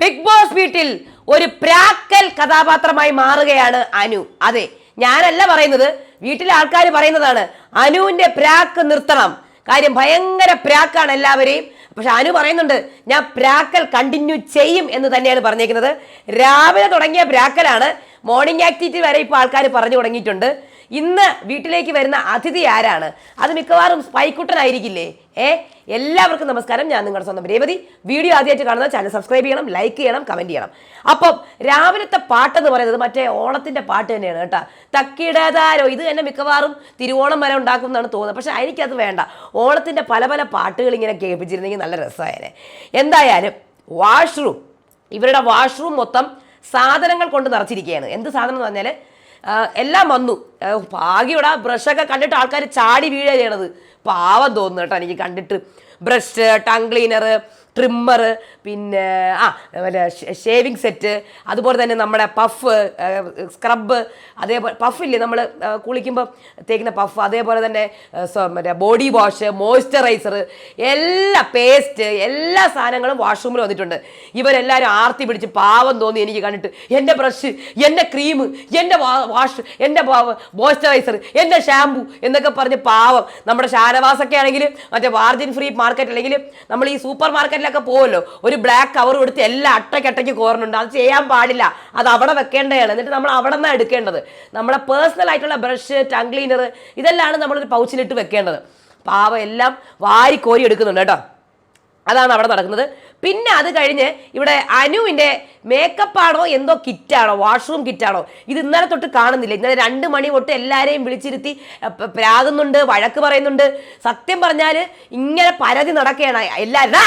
Big boss വീട്ടിൽ ഒരു പ്രാക്കൽ കഥാപാത്രമായി മാറുകയാണ് അനു. അതെ ഞാനല്ല പറയുന്നത്. വീട്ടിലെ ആൾക്കാർ പറയുന്നതാണ് അനുവിന്റെ പ്രാക്ക് നിർത്തണം. കാര്യം ഭയങ്കര പ്രാക്കാണ് എല്ലാവരെയും. പക്ഷെ അനു പറയുന്നുണ്ട് ഞാൻ പ്രാക്കൽ കണ്ടിന്യൂ ചെയ്യും എന്ന് തന്നെയാണ് പറഞ്ഞേക്കുന്നത്. രാവിലെ തുടങ്ങിയ പ്രാക്കലാണ് മോർണിംഗ് ആക്ടിവിറ്റി വരെ ഇപ്പോൾ ആൾക്കാർ പറഞ്ഞു തുടങ്ങിയിട്ടുണ്ട്. ഇന്ന് വീട്ടിലേക്ക് വരുന്ന അതിഥി ആരാണ്? അത് മിക്കവാറും സ്പൈക്കുട്ടനായിരിക്കില്ലേ? ഏ? എല്ലാവർക്കും നമസ്കാരം. ഞാൻ നിങ്ങളുടെ സ്വന്തം രേവതി. വീഡിയോ ആദ്യമായിട്ട് കാണുന്ന ചാനൽ സബ്സ്ക്രൈബ് ചെയ്യണം ലൈക്ക് ചെയ്യണം കമന്റ് ചെയ്യണം. അപ്പം രാവിലത്തെ പാട്ടെന്ന് പറയുന്നത് മറ്റേ ഓണത്തിന്റെ പാട്ട് തന്നെയാണ് കേട്ടോ. തക്കിടതാരോ ഇത് തന്നെ മിക്കവാറും തിരുവോണം വരെ ഉണ്ടാക്കുമെന്നാണ് തോന്നുന്നത്. പക്ഷേ എനിക്കത് വേണ്ട. ഓണത്തിന്റെ പല പല പാട്ടുകൾ ഇങ്ങനെ കേൾപ്പിച്ചിരുന്നെങ്കിൽ നല്ല രസമായേനെ. എന്തായാലും വാഷ്റൂം ഇവരുടെ വാഷ്റൂം മൊത്തം സാധനങ്ങൾ കൊണ്ട് നിറച്ചിരിക്കുകയാണ്. എന്ത് സാധനം എന്ന് പറഞ്ഞാൽ എല്ലാം വന്നു. ഭാഗ്യവിടെ ബ്രഷൊക്കെ കണ്ടിട്ട് ആൾക്കാർ ചാടി വീഴുക ചെയ്യണത്. പാവം തോന്നുന്നു കേട്ടോ എനിക്ക് കണ്ടിട്ട്. ബ്രഷ് ടങ് ക്ലീനർ ട്രിമ്മർ പിന്നെ ആ മറ്റേ ഷേവിങ് സെറ്റ് അതുപോലെ തന്നെ നമ്മുടെ പഫ് സ്ക്രബ് അതേപോലെ പഫില്ലേ നമ്മൾ കുളിക്കുമ്പോൾ തേക്കുന്ന പഫ് അതേപോലെ തന്നെ മറ്റേ ബോഡി വാഷ് മോയ്സ്ചറൈസർ എല്ലാ പേസ്റ്റ് എല്ലാ സാധനങ്ങളും വാഷ്റൂമിൽ വന്നിട്ടുണ്ട്. ഇവരെല്ലാവരും ആർത്തി പിടിച്ച് പാവം തോന്നി എനിക്ക് കണ്ടിട്ട്. എന്റെ ബ്രഷ് എന്റെ ക്രീം എന്റെ വാഷ് എന്റെ മോയ്സ്ചറൈസർ എന്റെ ഷാമ്പു എന്നൊക്കെ പറഞ്ഞ് പാവം. നമ്മുടെ ഷാനവാസൊക്കെ ആണെങ്കിൽ മറ്റേ വാർജിൻ ഫ്രീ മാർക്കറ്റ് അല്ലെങ്കിൽ നമ്മൾ ഈ സൂപ്പർ മാർക്കറ്റിലൊക്കെ പോകുമല്ലോ ഒരു ബ്ലാക്ക് കവർ കൊടുത്ത് എല്ലാം അട്ടയ്ക്കട്ടയ്ക്ക് കോർണുണ്ട് അത് ചെയ്യാൻ പാടില്ല. അത് അവിടെ വെക്കേണ്ടതാണ് എന്നിട്ട് നമ്മൾ അവിടെ നിന്നാണ് എടുക്കേണ്ടത്. നമ്മുടെ പേഴ്സണൽ ആയിട്ടുള്ള ബ്രഷ് ടങ് ക്ലീനർ ഇതെല്ലാം നമ്മളൊരു പൗച്ചിലിട്ട് വെക്കേണ്ടത്. പാവം എല്ലാം വാരി കോരി എടുക്കുന്നുണ്ട് കേട്ടോ. അതാണ് അവിടെ നടക്കുന്നത്. പിന്നെ അത് കഴിഞ്ഞ് ഇവിടെ അനുവിന്റെ മേക്കപ്പ് ആണോ എന്തോ കിറ്റാണോ വാഷ്റൂം കിറ്റാണോ ഇത് ഇന്നലെ തൊട്ട് കാണുന്നില്ല. ഇന്നലെ രണ്ട് മണി തൊട്ട് എല്ലാവരെയും വിളിച്ചിരുത്തി പ്രാകുന്നുണ്ട് വഴക്ക് പറയുന്നുണ്ട്. സത്യം പറഞ്ഞാൽ ഇങ്ങനെ പരതി നടക്കുകയാണ് എല്ലാവരും "ദാ,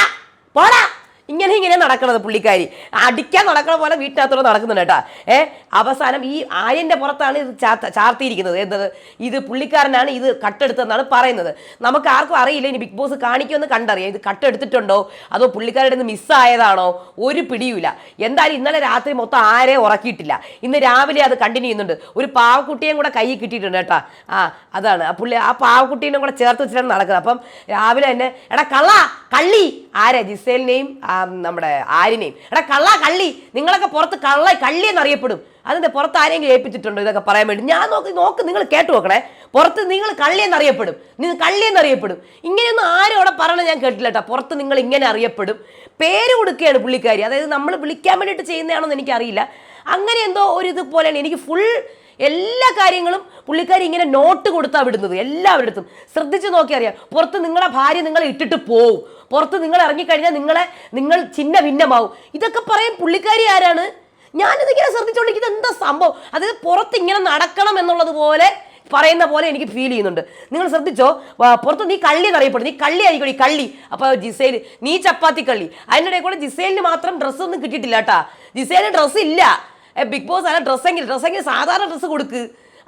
പോടാ. ഇങ്ങനെ ഇങ്ങനെ നടക്കണത് പുള്ളിക്കാരി. അടിക്കാൻ നടക്കണ പോലെ വീട്ടിനകത്തോടെ നടക്കുന്നുണ്ട് കേട്ടാ. ഏ അവസാനം ഈ ആര്യന്റെ പുറത്താണ് ഇത് ചാർത്തിയിരിക്കുന്നത്. എന്തത്? ഇത് പുള്ളിക്കാരനാണ് ഇത് കട്ടെടുത്തതെന്നാണ് പറയുന്നത്. നമുക്ക് ആർക്കും അറിയില്ല ഇനി ബിഗ് ബോസ് കാണിക്കുമെന്ന് കണ്ടറിയാം. ഇത് കട്ടെടുത്തിട്ടുണ്ടോ? അതോ പുള്ളിക്കാരുടെ നിന്ന് മിസ്സായതാണോ? ഒരു പിടിയുമില്ല. എന്തായാലും ഇന്നലെ രാത്രി മൊത്തം ആരെ ഉറക്കിയിട്ടില്ല. ഇന്ന് രാവിലെ അത് കണ്ടിന്യൂ ചെയ്യുന്നുണ്ട്. ഒരു പാവക്കുട്ടിയും കൂടെ കൈ കിട്ടിയിട്ടുണ്ട് കേട്ടാ. ആ അതാണ്. ആ പുള്ളി ആ പാവക്കുട്ടീനെ കൂടെ ചേർത്ത് വെച്ചിട്ടാണ് നടക്കുന്നത്. അപ്പം രാവിലെ തന്നെ എടാ കള്ള കള്ളി! ആരാ ജിസേലിനെയും നമ്മുടെ ആരിനെയും എടാ കള്ള കള്ളി. നിങ്ങളൊക്കെ പുറത്ത് കള്ള കള്ളി എന്നറിയപ്പെടും. അതിന്റെ പുറത്ത് ആരെങ്കിലും ഏൽപ്പിച്ചിട്ടുണ്ടോ ഇതൊക്കെ പറയാൻ വേണ്ടി? ഞാൻ നോക്കി നോക്ക് നിങ്ങൾ കേട്ടു നോക്കണേ. പുറത്ത് നിങ്ങൾ കള്ളി എന്നറിയപ്പെടും. നിങ്ങൾ കള്ളി എന്നറിയപ്പെടും. ഇങ്ങനെയൊന്നും ആരും അവിടെ പറയണ ഞാൻ കേട്ടില്ല കേട്ടോ പുറത്ത് നിങ്ങൾ ഇങ്ങനെ അറിയപ്പെടും. പേര് കൊടുക്കുകയാണ് പുള്ളിക്കാരി. അതായത് നമ്മൾ വിളിക്കാൻ വേണ്ടിയിട്ട് ചെയ്യുന്നതാണെന്ന് എനിക്കറിയില്ല. അങ്ങനെ എന്തോ ഒരു ഇതുപോലെയാണ് എനിക്ക് ഫുൾ എല്ലാ കാര്യങ്ങളും പുള്ളിക്കാരി ഇങ്ങനെ നോട്ട് കൊടുത്താ വിടുന്നത്. എല്ലാവരുടെ അടുത്തും. ശ്രദ്ധിച്ച് നോക്കി അറിയാം പുറത്ത് നിങ്ങളുടെ ഭാര്യ നിങ്ങളെ ഇട്ടിട്ട് പോവും. പുറത്ത് നിങ്ങൾ ഇറങ്ങിക്കഴിഞ്ഞാൽ നിങ്ങളെ നിങ്ങൾ ചിഹ്ന ഭിന്നമാവും ഇതൊക്കെ പറയും പുള്ളിക്കാരി ആരാണ്? ഞാനിതിങ്ങനെ ശ്രദ്ധിച്ചുകൊണ്ടിരിക്കുന്നത് എന്താ സംഭവം? അതായത് പുറത്ത് ഇങ്ങനെ നടക്കണം എന്നുള്ളത് പോലെ പറയുന്ന പോലെ എനിക്ക് ഫീൽ ചെയ്യുന്നുണ്ട്. നിങ്ങൾ ശ്രദ്ധിച്ചോ? പുറത്ത് നീ കള്ളി എന്നറിയപ്പെടും നീ കള്ളി ആയിരിക്കും ഈ കള്ളി. അപ്പോൾ ജിസേൽ നീ ചപ്പാത്തി കള്ളി. അതിന്റെ ഇടയിൽ കൂടെ ജിസേലിന് മാത്രം ഡ്രസ്സൊന്നും കിട്ടിയിട്ടില്ല കേട്ടാ ജിസേലിന് ഡ്രസ്സ് ഇല്ല. ബിഗ് ബോസ് അല്ല ഡ്രസ്സെങ്കിൽ ഡ്രസ്സെങ്കിൽ സാധാരണ ഡ്രസ്സ് കൊടുക്ക്.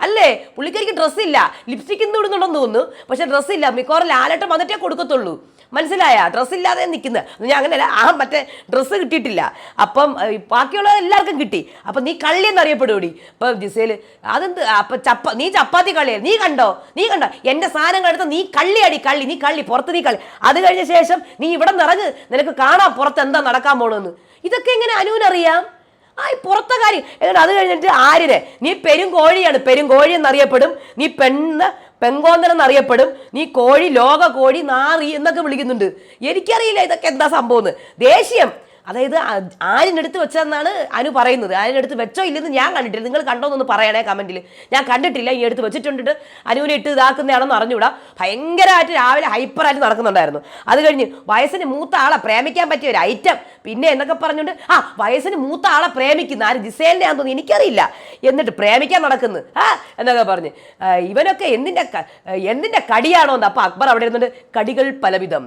അല്ലേ? പുള്ളിക്കാരിക്ക് ഡ്രസ്സ് ഇല്ല. ലിപ്സ്റ്റിക് ഇന്ന് ഇടുന്നുണ്ടെന്ന് തോന്നുന്നു. പക്ഷേ ഡ്രസ്സ് ഇല്ല. മിക്കവാറും ലാലട്ടം വന്നിട്ടേ കൊടുക്കത്തുള്ളൂ. മനസ്സിലായ? ഡ്രസ്സ് ഇല്ലാതെ നിൽക്കുന്നത് ഞാൻ അങ്ങനെയല്ല. ആ മറ്റേ ഡ്രസ്സ് കിട്ടിയിട്ടില്ല. അപ്പം ബാക്കിയുള്ളത് ബാക്കിയുള്ള എല്ലാവർക്കും കിട്ടി. അപ്പം നീ കള്ളി എന്നറിയപ്പെടുകൂടി ഇപ്പം ജിസേൽ അതെന്ത് അപ്പം ചപ്പ നീ ചപ്പാത്തി കള്ളിയാ നീ കണ്ടോ? നീ കണ്ടോ? എന്റെ സാധനങ്ങൾ എടുത്ത് നീ കള്ളിയാടി കള്ളി. നീ കള്ളി പുറത്ത് നീ കള്ളി അത് കഴിഞ്ഞ ശേഷം നീ ഇവിടെ നിറഞ്ഞ് നിനക്ക് കാണാം പുറത്ത് എന്താ നടക്കാൻ പോണെന്ന്. ഇതൊക്കെ എങ്ങനെ അനുവിനറിയാം? ആ ഈ പുറത്തെ കാര്യം. എന്നിട്ട് അത് കഴിഞ്ഞിട്ട് ആര്യനെ. നീ പെരും കോഴിയാണ് പെരും കോഴി എന്നറിയപ്പെടും. നീ പെണ്ണ് പെങ്കോന്തൻ എന്നറിയപ്പെടും നീ കോഴി ലോക കോഴി നാറി എന്നൊക്കെ വിളിക്കുന്നുണ്ട്. എനിക്കറിയില്ല ഇതൊക്കെ എന്താ സംഭവം ദേഷ്യം. അതായത് ആരിനെടുത്ത് വെച്ചതെന്നാണ് അനു പറയുന്നത്. ആരിനെടുത്ത് വെച്ചോ ഇല്ലെന്ന് ഞാൻ കണ്ടിട്ടില്ല. നിങ്ങൾ കണ്ടോ എന്നൊന്ന് പറയണേ കമന്റിൽ ഞാൻ കണ്ടിട്ടില്ല ഈ എടുത്ത് വെച്ചിട്ടുണ്ട്. അനുവിനെ ഇട്ട് ഇതാക്കുന്നതാണെന്ന് അറിഞ്ഞൂടാ ഭയങ്കരമായിട്ട് രാവിലെ ഹൈപ്പറായിട്ട് നടക്കുന്നുണ്ടായിരുന്നു. അത് കഴിഞ്ഞ് വയസ്സിന് മൂത്ത ആളെ പ്രേമിക്കാൻ പറ്റിയ ഒരു ഐറ്റം. പിന്നെ എന്നൊക്കെ പറഞ്ഞുകൊണ്ട് ആ വയസ്സിന് മൂത്ത ആളെ പ്രേമിക്കുന്ന ആര്? ജിസേലിനെ ആണെന്ന് എനിക്കറിയില്ല. എന്നിട്ട് പ്രേമിക്കാൻ നടക്കുന്നു. ആ എന്നൊക്കെ പറഞ്ഞ്. ഇവനൊക്കെ എന്തിന്റെ എന്തിന്റെ കടിയാണോ എന്ന് അപ്പോൾ അക്ബർ അവിടെ ഇരുന്നുണ്ട് കടികൾ പലവിധം.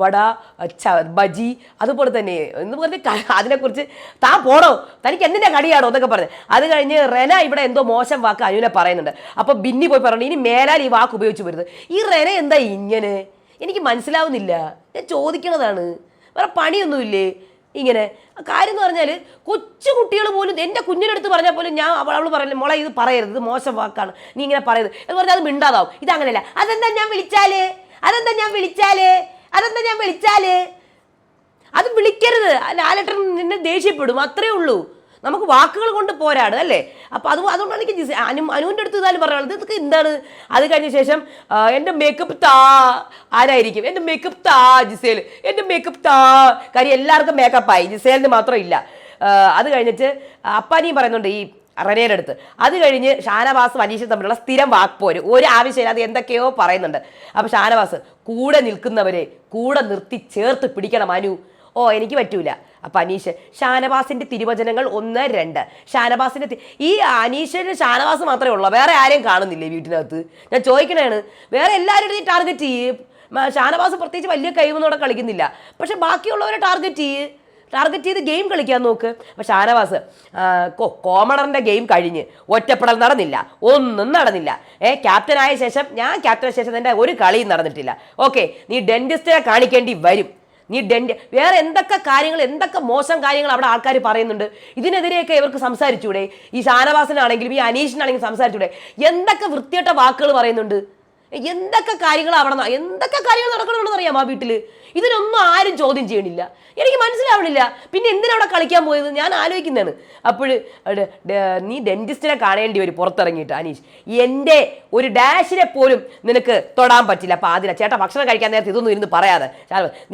വട ബജി അതുപോലെ തന്നെ എന്ന് പറഞ്ഞ് അതിനെക്കുറിച്ച് താൻ പോണോ തനിക്ക് എന്തിന്റെ കടിയാണോ എന്നൊക്കെ പറഞ്ഞ്. അത് കഴിഞ്ഞ് റെന ഇവിടെ എന്തോ മോശം വാക്ക് അനുവിനെ പറയുന്നുണ്ട്. അപ്പോൾ ബിന്നി പോയി പറഞ്ഞു ഇനി മേലാൽ ഈ വാക്ക് ഉപയോഗിച്ച് വരുന്നത് ഈ റെന എന്താ ഇങ്ങനെ? എനിക്ക് മനസ്സിലാവുന്നില്ല. ഞാൻ ചോദിക്കണതാണ്. വേറെ പണിയൊന്നുമില്ലേ? ഇങ്ങനെ. കാര്യം എന്ന് പറഞ്ഞാൽ കൊച്ചു കുട്ടികൾ പോലും എന്റെ കുഞ്ഞിനടുത്ത് പറഞ്ഞാൽ പോലും ഞാൻ അവൾ അവൾ പറയില്ല മോളെ ഇത് പറയരുത് ഇത് മോശം വാക്കാണ്. നീ ഇങ്ങനെ പറയരുത്. എന്ന് പറഞ്ഞാൽ അത് മിണ്ടാതാവും. ഇത് അങ്ങനെയല്ല അതെന്താ ഞാൻ വിളിച്ചാൽ? അതെന്താ ഞാൻ വിളിച്ചാൽ? അതെന്താ ഞാൻ വിളിച്ചാൽ? അത് വിളിക്കരുത്. ലാലേട്ടൻ നിന്നെ ദേഷ്യപ്പെടും. അത്രേ ഉള്ളൂ. നമുക്ക് വാക്കുകൾ കൊണ്ട് പോരാട് അല്ലേ? അപ്പോൾ അത് അതുകൊണ്ടാണ് എനിക്ക് അനു അനുവിന്റെ അടുത്ത് ഇതായാലും പറയുന്നത് ഇതൊക്കെ എന്താണ്? അത് കഴിഞ്ഞ ശേഷം എന്റെ മേക്കപ്പ് താ ആരായിരിക്കും? എന്റെ മേക്കപ്പ് താ ജിസേൽ എന്റെ മേക്കപ്പ് താ കാര്യം എല്ലാവർക്കും മേക്കപ്പായി ജിസേലിന് മാത്രം ഇല്ല അത് കഴിഞ്ഞിട്ട് അപ്പാനിയും പറയുന്നുണ്ട് ഈ റനയുടെ അടുത്ത്. അത് കഴിഞ്ഞ് ഷാനവാസ് അനീഷും തമ്മിലുള്ള സ്ഥിരം വാക്പോര്. ഒരു ആവശ്യമില്ലാതെ എന്തൊക്കെയോ പറയുന്നുണ്ട്. അപ്പോൾ ഷാനവാസ് കൂടെ നിൽക്കുന്നവരെ കൂടെ നിർത്തി ചേർത്ത് പിടിക്കണം അനു. ഓ എനിക്ക് പറ്റൂല. അപ്പൊ അനീഷ് ഷാനവാസിന്റെ തിരുവചനങ്ങൾ ഒന്ന് രണ്ട്. ഷാനവാസിന്റെ ഈ അനീഷിന് ഷാനവാസ് മാത്രമേ ഉള്ളൂ. വേറെ ആരെയും കാണുന്നില്ലേ വീട്ടിനകത്ത്? ഞാൻ ചോദിക്കണേണ് വേറെ എല്ലാവരുടെയും ടാർഗറ്റ് ചെയ്യ്. ഷാനവാസ് പ്രത്യേകിച്ച് വലിയ കഴിവൊന്നും കളിക്കുന്നില്ല. പക്ഷെ ബാക്കിയുള്ളവരെ ടാർഗറ്റ് ചെയ്യ്. ടാർഗറ്റ് ചെയ്ത് ഗെയിം കളിക്കാൻ നോക്ക്. അപ്പൊ ഷാനവാസ് ആ, കോ- കോമണറിന്റെ ഗെയിം കഴിഞ്ഞ് ഒറ്റപ്പെടൽ നടന്നില്ല. ഒന്നും നടന്നില്ല. ഏ ക്യാപ്റ്റനായ ശേഷം ഞാൻ ക്യാപ്റ്റനായ ശേഷം എന്റെ ഒരു കളിയും നടന്നിട്ടില്ല. ഓക്കെ നീ ഡെന്റിസ്റ്റിനെ കാണിക്കേണ്ടി വരും. നീ ഡെന്റ് വേറെ എന്തൊക്കെ കാര്യങ്ങൾ എന്തൊക്കെ മോശം കാര്യങ്ങൾ അവിടെ ആൾക്കാർ പറയുന്നുണ്ട്? ഇതിനെതിരെയൊക്കെ ഇവർക്ക് സംസാരിച്ചൂടെ? ഈ ഷാനവാസനാണെങ്കിലും ഈ അനീഷിനാണെങ്കിലും സംസാരിച്ചൂടെ? എന്തൊക്കെ വൃത്തിയട്ട വാക്കുകൾ പറയുന്നുണ്ട്? എന്തൊക്കെ കാര്യങ്ങൾ അവിടെ എന്തൊക്കെ കാര്യങ്ങൾ നടക്കണമെന്ന് അറിയാം ആ വീട്ടിൽ ഇതിനൊന്നും ആരും ചോദ്യം ചെയ്യണില്ല. എനിക്ക് മനസ്സിലാവണില്ല. പിന്നെ എന്തിനാ അവിടെ കളിക്കാൻ പോയത്? ഞാൻ ആലോചിക്കുന്നതാണ്. അപ്പോൾ നീ ഡെന്റിസ്റ്റിനെ കാണേണ്ടി വരും പുറത്തിറങ്ങിയിട്ട് അനീഷ്. എന്റെ ഒരു ഡാഷിനെ പോലും നിനക്ക് തൊടാൻ പറ്റില്ല. അപ്പോൾ ആദ്യം ചേട്ടാ ഭക്ഷണം കഴിക്കാൻ നേരത്തെ ഇതൊന്നും ഇരുന്ന് പറയാതെ.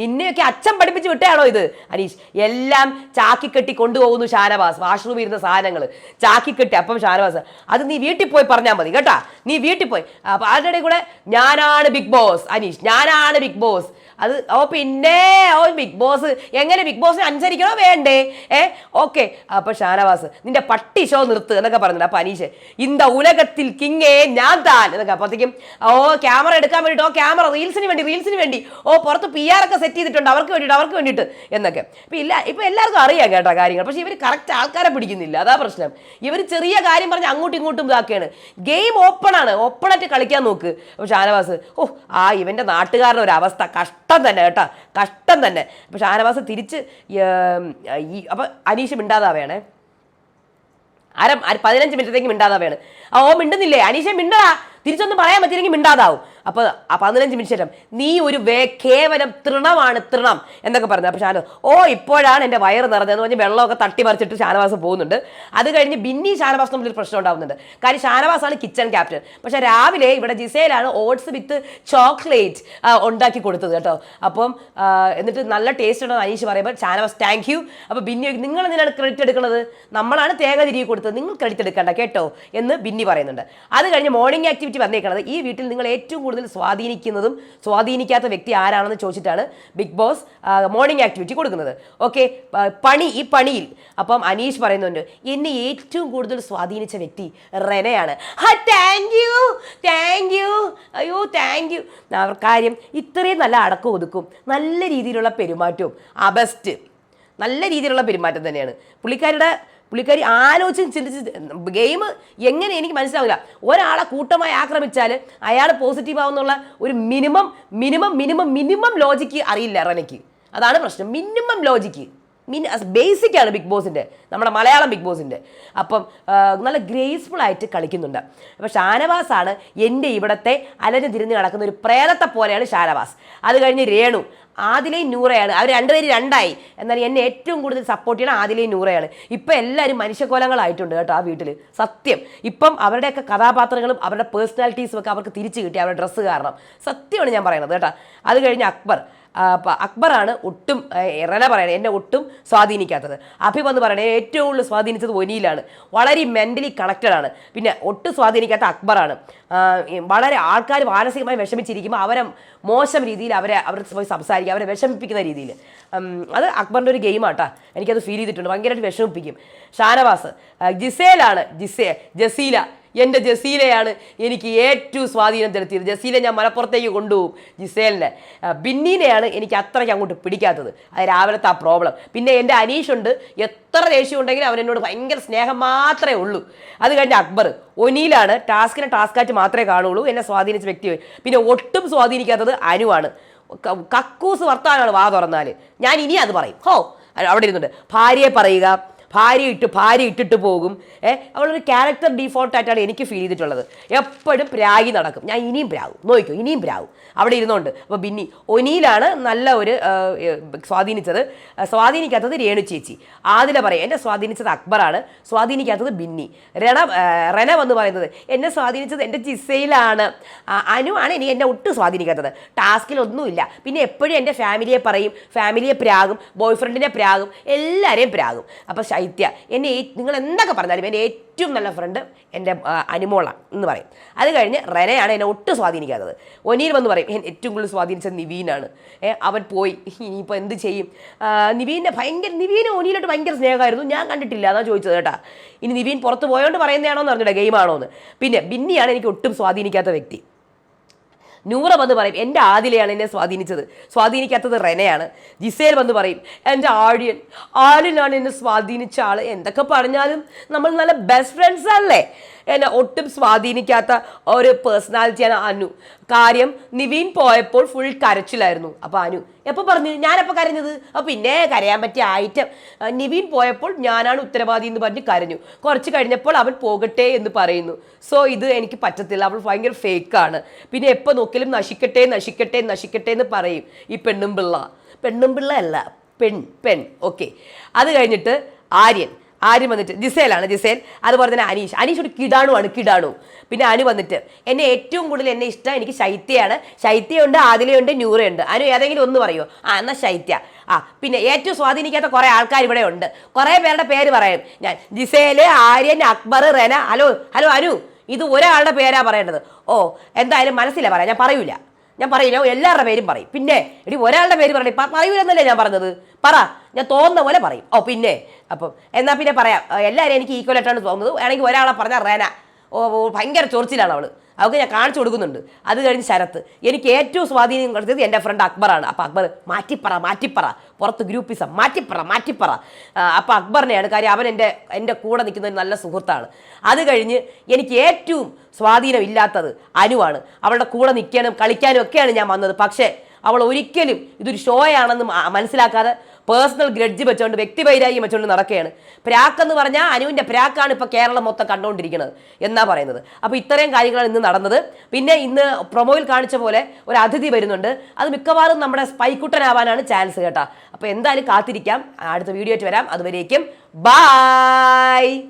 നിന്നെയൊക്കെ അച്ഛൻ പഠിപ്പിച്ച് വിട്ടയാണോ ഇത്? അനീഷ് എല്ലാം ചാക്കിക്കെട്ടി കൊണ്ടുപോകുന്നു ഷാനവാസ്. വാഷ്റൂമിൽ ഇരുന്ന സാധനങ്ങൾ ചാക്കിക്കെട്ടി അപ്പം ഷാനവാസ് അത് നീ വീട്ടിൽ പോയി പറഞ്ഞാൽ മതി കേട്ടാ? നീ വീട്ടിൽ പോയി. അപ്പോൾ ഇടയിൽ കൂടെ ഞാനാണ് ബിഗ് ബോസ് അനീഷ്. ഞാനാണ് ബിഗ് ബോസ്. അത് ഓ പിന്നെ ഓ ബിഗ് ബോസ് എങ്ങനെ ബിഗ് ബോസിനെ അനുസരിക്കണോ വേണ്ടേ? ഏ ഓക്കെ. അപ്പൊ ഷാനവാസ് നിന്റെ പട്ടി ഷോ നിർത്ത് എന്നൊക്കെ പറഞ്ഞിട്ട് അപ്പൊ അനീഷ് ഇന്ത ഉലകത്തിൽ കിങ്ങേ ഞാൻ താൻ എന്നൊക്കെ. അപ്പോഴത്തേക്കും ഓ ക്യാമറ എടുക്കാൻ വേണ്ടിയിട്ട് ഓ ക്യാമറ റീൽസിന് വേണ്ടി റീൽസിന് വേണ്ടി ഓ പുറത്ത് പി ആർ ഒക്കെ സെറ്റ് ചെയ്തിട്ടുണ്ട്. അവർക്ക് വേണ്ടിയിട്ട് അവർക്ക് വേണ്ടിയിട്ട് എന്നൊക്കെ. ഇപ്പൊ ഇല്ല ഇപ്പൊ എല്ലാവർക്കും അറിയാം കേട്ടോ കാര്യങ്ങൾ. പക്ഷെ ഇവർ കറക്റ്റ് ആൾക്കാരെ പിടിക്കുന്നില്ല. അതാ പ്രശ്നം. ഇവർ ചെറിയ കാര്യം പറഞ്ഞ് അങ്ങോട്ടും ഇങ്ങോട്ടും ഇതാക്കുകയാണ്. ഗെയിം ഓപ്പൺ ആണ്. ഓപ്പൺ ആയിട്ട് കളിക്കാൻ നോക്ക്. ഷാനവാസ് ഓ ആ ഇവന്റെ നാട്ടുകാരുടെ ഒരു അവസ്ഥ കഷ്ടം. തന്നെ കേട്ടോ. കഷ്ടം തന്നെ. അപ്പൊ ഷാനവാസ് തിരിച്ച് ഈ അപ്പൊ അനീഷ് മിണ്ടാതാവേണേ അര- പതിനഞ്ച് മിനിറ്റത്തേക്ക് മിണ്ടാതാവേണ് ആ ഓ മിണ്ടുന്നില്ലേ? അനീഷ മിണ്ടടാ. തിരിച്ചൊന്നും പറയാൻ പറ്റില്ലെങ്കിൽ മിണ്ടാതാവും. അപ്പൊ ആ പതിനഞ്ച് മിനിറ്റ് ശേഷം നീ ഒരു വേ കേവലം തൃണമാണ് തൃണം എന്നൊക്കെ പറഞ്ഞു. അപ്പൊ ഷാനവാസ് ഓ ഇപ്പോഴാണ് എന്റെ വയറ് നിറഞ്ഞതെന്ന് പറഞ്ഞ് വെള്ളമൊക്കെ തട്ടിമറിച്ചിട്ട് ഷാനവാസ് പോകുന്നുണ്ട്. അത് കഴിഞ്ഞ് ബിന്നി ഷാനവാസ് തമ്മിൽ ഒരു പ്രശ്നം ഉണ്ടാവുന്നുണ്ട്. കാര്യം ഷാനവാസാണ് കിച്ചൺ ക്യാപ്റ്റൻ. പക്ഷെ രാവിലെ ഇവിടെ ജിസയിലാണ് ഓട്സ് വിത്ത് ചോക്ലേറ്റ് ഉണ്ടാക്കി കൊടുത്തത് കേട്ടോ. അപ്പം എന്നിട്ട് നല്ല ടേസ്റ്റ് ഉണ്ടെന്ന് അനീഷ് പറയുമ്പോൾ ഷാനവാസ് താങ്ക് യു അപ്പോൾ ബിന്നി നിങ്ങൾ എന്തിനാണ് ക്രെഡിറ്റ് എടുക്കുന്നത്? നമ്മളാണ് തേങ്ങ തിരികെ കൊടുത്തത്. നിങ്ങൾ ക്രെഡിറ്റ് എടുക്കേണ്ട കേട്ടോ? എന്ന് ബിന്നി പറയുന്നുണ്ട്. അത് കഴിഞ്ഞ് മോർണിംഗ് ആക്ടിവിറ്റി വന്നേക്കുന്നത് ഈ വീട്ടിൽ നിങ്ങൾ ഏറ്റവും കൂടുതൽ സ്വാധീനിക്കുന്നതും സ്വാധീനിക്കാത്ത വ്യക്തി ആരാണെന്ന് ചോദിച്ചിട്ടാണ് ബിഗ് ബോസ് മോർണിംഗ് ആക്ടിവിറ്റി കൊടുക്കുന്നത്. ഓക്കെ പണി ഈ പണിയിൽ. അപ്പം അനീഷ് പറയുന്നുണ്ട് എന്നെ ഏറ്റവും കൂടുതൽ സ്വാധീനിച്ച വ്യക്തി റെനയാണ്. താങ്ക് യു താങ്ക് യു അയ്യോ താങ്ക് യു കാര്യം ഇത്രയും നല്ല അടക്കം ഒതുക്കും. നല്ല രീതിയിലുള്ള പെരുമാറ്റവും അബസ്റ്റ് നല്ല രീതിയിലുള്ള പെരുമാറ്റം തന്നെയാണ്. പുള്ളിക്കാരുടെ പുള്ളിക്കാരി ആലോചിച്ച് ചിന്തിച്ച് ഗെയിം എങ്ങനെ എനിക്ക് മനസ്സിലാവില്ല. ഒരാളെ കൂട്ടമായി ആക്രമിച്ചാൽ അയാൾ പോസിറ്റീവ് ആവുന്നുള്ള ഒരു minimum minimum minimum minimum logic അറിയില്ല റനയ്ക്ക്. അതാണ് പ്രശ്നം. മിനിമം ലോജിക്ക് മിൻ ബേസിക് ആണ് ബിഗ് ബോസിന്റെ നമ്മുടെ മലയാളം ബിഗ് ബോസിന്റെ അപ്പം നല്ല ഗ്രേസ്ഫുൾ ആയിട്ട് കളിക്കുന്നുണ്ട്. അപ്പോൾ ഷാനവാസാണ് എന്റെ ഇവിടത്തെ അലഞ്ഞു തിരിഞ്ഞ് നടക്കുന്ന ഒരു പ്രേതത്തെ പോലെയാണ് ഷാനവാസ്. അത് കഴിഞ്ഞ് രേണു. ആദിലയും നൂറയാണ്. അവർ രണ്ടുപേരും രണ്ടായി. എന്നാൽ എന്നെ ഏറ്റവും കൂടുതൽ സപ്പോർട്ട് ചെയ്യണ ആദിലയും നൂറയാണ്. ഇപ്പം എല്ലാവരും മനുഷ്യക്കോലങ്ങളായിട്ടുണ്ട് കേട്ടോ ആ വീട്ടിൽ സത്യം. ഇപ്പം അവരുടെയൊക്കെ കഥാപാത്രങ്ങളും അവരുടെ പേഴ്സണാലിറ്റീസും ഒക്കെ അവർക്ക് തിരിച്ചു കിട്ടി. അവരുടെ ഡ്രസ്സ് കാരണം. സത്യമാണ് ഞാൻ പറയുന്നത് കേട്ടോ. അത് കഴിഞ്ഞ് അക്ബർ. അക്ബറാണ് ഒട്ടും ഇറല പറയണേ എന്നെ ഒട്ടും സ്വാധീനിക്കാത്തത്. അഭി എന്ന് പറയണേ ഏറ്റവും കൂടുതൽ സ്വാധീനിച്ചത് ഒനിയിലാണ്. വളരെ മെന്റലി ആണ്. പിന്നെ ഒട്ടും സ്വാധീനിക്കാത്ത അക്ബറാണ്. വളരെ ആൾക്കാർ മാനസികമായി വിഷമിച്ചിരിക്കുമ്പോൾ അവരെ മോശം രീതിയിൽ അവരെ അവർ പോയി സംസാരിക്കുക അവരെ വിഷമിപ്പിക്കുന്ന രീതിയിൽ. അത് അക്ബറിന്റെ ഒരു ഗെയിമാട്ടാ എനിക്കത് ഫീൽ ചെയ്തിട്ടുണ്ട്. ഭയങ്കരമായിട്ട് വിഷമിപ്പിക്കും. ഷാനവാസ് ജിസേലാണ് ജിസേ ജസീല എന്റെ ജസീലയാണ് എനിക്ക് ഏറ്റവും സ്വാധീനം ചെലുത്തിയത്. ജസീലെ ഞാൻ മലപ്പുറത്തേക്ക് കൊണ്ടുപോകും. ജിസേലിനെ. ബിന്നീനെയാണ് എനിക്ക് അത്രയ്ക്ക് അങ്ങോട്ട് പിടിക്കാത്തത്. അത് രാവിലത്തെ ആ പ്രോബ്ലം. പിന്നെ എന്റെ അനീഷുണ്ട്. എത്ര ദേഷ്യം ഉണ്ടെങ്കിലും അവൻ എന്നോട് ഭയങ്കര സ്നേഹം മാത്രമേ ഉള്ളൂ. അത് കഴിഞ്ഞ് അക്ബർ. ഒനിയിലാണ് ടാസ്കിനെ ടാസ്കായിട്ട് മാത്രമേ കാണുള്ളൂ എന്നെ സ്വാധീനിച്ച വ്യക്തി. പിന്നെ ഒട്ടും സ്വാധീനിക്കാത്തത് അനുവാണ്. കക്കൂസ് വർത്താനാണ് വാ തുറന്നാൽ ഞാൻ ഇനി അത് പറയും. ഹോ അവിടെ ഇരുന്നുണ്ട്. ഭാര്യയെ പറയുക. ഭാര്യ ഇട്ട് ഭാര്യ ഇട്ടിട്ട് പോകും. ഏഹ് അവളൊരു ക്യാരക്ടർ ഡീഫോൾട്ടായിട്ടാണ് എനിക്ക് ഫീൽ ചെയ്തിട്ടുള്ളത്. എപ്പോഴും പ്രാഗി നടക്കും. ഞാൻ ഇനിയും പ്രാവും. നോക്കൂ ഇനിയും പ്രാവും. അവിടെ ഇരുന്നുകൊണ്ട് അപ്പോൾ ബിന്നി ഒനിയിലാണ് നല്ല ഒരു സ്വാധീനിച്ചത്. സ്വാധീനിക്കാത്തത് രേണു ചേച്ചി. ആദില പറയും എന്നെ സ്വാധീനിച്ചത് അക്ബറാണ്. സ്വാധീനിക്കാത്തത് ബിന്നി. രണ രണ വന്ന് പറയുന്നത് എന്നെ സ്വാധീനിച്ചത് എന്റെ ജിസയിലാണ് അനുവാണ് ഇനി എന്നെ ഒട്ടും സ്വാധീനിക്കാത്തത്. ടാസ്കിലൊന്നുമില്ല പിന്നെ എപ്പോഴും എന്റെ ഫാമിലിയെ പറയും. ഫാമിലിയെ പ്രാകും. ബോയ്ഫ്രണ്ടിനെ പ്രാകും. എല്ലാവരെയും പ്രാകും. അപ്പോൾ ശൈത്യ എന്നെ നിങ്ങൾ എന്തൊക്കെ പറഞ്ഞാലും എന്റെ ഏറ്റവും നല്ല ഫ്രണ്ട് എന്റെ അനുമോള എന്ന് പറയും. അത് കഴിഞ്ഞ് റെനയാണ് എന്നെ ഒട്ടും സ്വാധീനിക്കാത്തത്. ഒനീൽ വന്ന് പറയും "എന്നെ ഏറ്റവും കൂടുതൽ സ്വാധീനിച്ചത് നിവീനാണ്. അവൻ പോയി. ഇനിയിപ്പോൾ എന്ത് ചെയ്യും? നിവീനെ ഭയങ്കര നിവീന് ഒനീലോട്ട് ഭയങ്കര സ്നേഹമായിരുന്നു. ഞാൻ കണ്ടിട്ടില്ല അതാണ് ചോദിച്ചത് കേട്ടാ. ഇനി നിവീൻ പുറത്ത് പോയോണ്ട് പറയുന്നതാണോ എന്ന് അറിഞ്ഞില്ല ഗെയിമാണോ എന്ന് പിന്നെ ബിന്നിയാണ് എനിക്ക് ഒട്ടും സ്വാധീനിക്കാത്ത വ്യക്തി. നൂറ വന്ന് പറയും എന്റെ ആദിലയാണ് എന്നെ സ്വാധീനിച്ചത്. സ്വാധീനിക്കാത്തത് റെനയാണ്. ജിസേൽ വന്ന് പറയും എന്റെ ആര്യൻ ആര്യനാണ് എന്നെ സ്വാധീനിച്ച ആൾ എന്തൊക്കെ പറഞ്ഞാലും നമ്മൾ നല്ല ബെസ്റ്റ് ഫ്രണ്ട്സ് അല്ലേ? എന്നെ ഒട്ടും സ്വാധീനിക്കാത്ത ഒരു പേഴ്സണാലിറ്റിയാണ് അനു. കാര്യം നിവീൻ പോയപ്പോൾ ഫുൾ കരച്ചിലായിരുന്നു. അപ്പോൾ അനു എപ്പോൾ പറഞ്ഞു? ഞാനെപ്പോൾ കരഞ്ഞത്? അപ്പോൾ പിന്നെ കരയാൻ പറ്റിയ ഐറ്റം നിവീൻ പോയപ്പോൾ ഞാനാണ് ഉത്തരവാദി എന്ന് പറഞ്ഞ് കരഞ്ഞു. കുറച്ച് കഴിഞ്ഞപ്പോൾ അവൻ പോകട്ടെ എന്ന് പറയുന്നു. സോ ഇത് എനിക്ക് പറ്റത്തില്ല. അവൾ ഭയങ്കര ഫേക്കാണ് പിന്നെ എപ്പോൾ നോക്കിയാലും നശിക്കട്ടെ നശിക്കട്ടെ നശിക്കട്ടെ എന്ന് പറയും ഈ പെണ്ണും പിള്ള. പെണ്ണും പിള്ള അല്ല പെൺ പെൺ. ഓക്കെ അത് കഴിഞ്ഞിട്ട് ആര്യൻ ആര്യൻ വന്നിട്ട് ജിസേലാണ് ജിസേൽ. അതുപോലെ തന്നെ അനീഷ്. അനീഷ് ഒരു കിടാണുവാണ് കിടാണു. പിന്നെ അനു വന്നിട്ട് എന്നെ ഏറ്റവും കൂടുതൽ എന്നെ ഇഷ്ടം എനിക്ക് ശൈത്യയാണ്. ശൈത്യയുണ്ട് ആദിലയുണ്ട് ന്യൂറയുണ്ട് അനു ഏതെങ്കിലും ഒന്ന് പറയുമോ ആ എന്നാൽ ശൈത്യ. ആ പിന്നെ ഏറ്റവും സ്വാധീനിക്കാത്ത കുറേ ആൾക്കാർ ഇവിടെ ഉണ്ട്. കുറേ പേരുടെ പേര് പറയും. ഞാൻ Gizele Aryan Akbar Rena. Hello hello Anu. ഇത് ഒരാളുടെ പേരാ പറയേണ്ടത്. ഓ എന്തായാലും മനസ്സില്ല പറയാം. ഞാൻ പറയൂല. ഞാൻ പറയില്ല എല്ലാവരുടെ പേരും പറയും. പിന്നെ എടി ഒരാളുടെ പേര് പറയണേ പറയൂലെന്നല്ലേ ഞാൻ പറഞ്ഞത്? പറ ഞാൻ തോന്നുന്ന പോലെ പറയും. ഓ പിന്നെ അപ്പം എന്നാൽ പിന്നെ പറയാം. എല്ലാവരും എനിക്ക് ഈക്വൽ ആയിട്ടാണ് തോന്നുന്നത്. വേണമെങ്കിൽ ഒരാളെ പറഞ്ഞാൽ റേന. ഭയങ്കര ചൊറിച്ചിലാണ് അവൾ അവൾക്ക് ഞാൻ കാണിച്ചു കൊടുക്കുന്നുണ്ട്. അത് കഴിഞ്ഞ് ശരത്ത്. എനിക്ക് ഏറ്റവും സ്വാധീനം കൊടുത്തത് എന്റെ ഫ്രണ്ട് അക്ബറാണ്. അപ്പോൾ അക്ബർ മാറ്റിപ്പറ മാറ്റിപ്പറ. പുറത്ത് ഗ്രൂപ്പിസം മാറ്റിപ്പറ മാറ്റിപ്പറ. അപ്പോൾ അക്ബറിനെയാണ് കാര്യം അവൻ എന്റെ എന്റെ കൂടെ നിൽക്കുന്ന ഒരു നല്ല സുഹൃത്താണ്. അത് കഴിഞ്ഞ് എനിക്ക് ഏറ്റവും സ്വാധീനം ഇല്ലാത്തത് അനുവാണ്. അവളുടെ കൂടെ നിൽക്കാനും കളിക്കാനും ഒക്കെയാണ് ഞാൻ വന്നത്. പക്ഷേ അവൾ ഒരിക്കലും ഇതൊരു ഷോയാണെന്ന് മനസ്സിലാക്കാതെ പേഴ്സണൽ ഗ്രഡ്ജ് വെച്ചുകൊണ്ട് വ്യക്തിവൈരാഗ്യം വെച്ചുകൊണ്ട് നടക്കുകയാണ്. പ്രാക്ക് എന്ന് പറഞ്ഞാൽ അനുവിന്റെ പ്രാക്കാണ് ഇപ്പോൾ കേരളം മൊത്തം കണ്ടുകൊണ്ടിരിക്കുന്നത് എന്നാ പറയുന്നത്. അപ്പോൾ ഇത്രയും കാര്യങ്ങളാണ് ഇന്ന് നടന്നത്. പിന്നെ ഇന്ന് പ്രൊമോയിൽ കാണിച്ച പോലെ ഒരു അതിഥി വരുന്നുണ്ട്. അത് മിക്കവാറും നമ്മുടെ സ്പൈക്കുട്ടനാവാനാണ് ചാൻസ് കേട്ടോ. അപ്പോൾ എന്തായാലും കാത്തിരിക്കാം. അടുത്ത വീഡിയോ ആയിട്ട് വരാം. അതുവരേക്കും ബായ്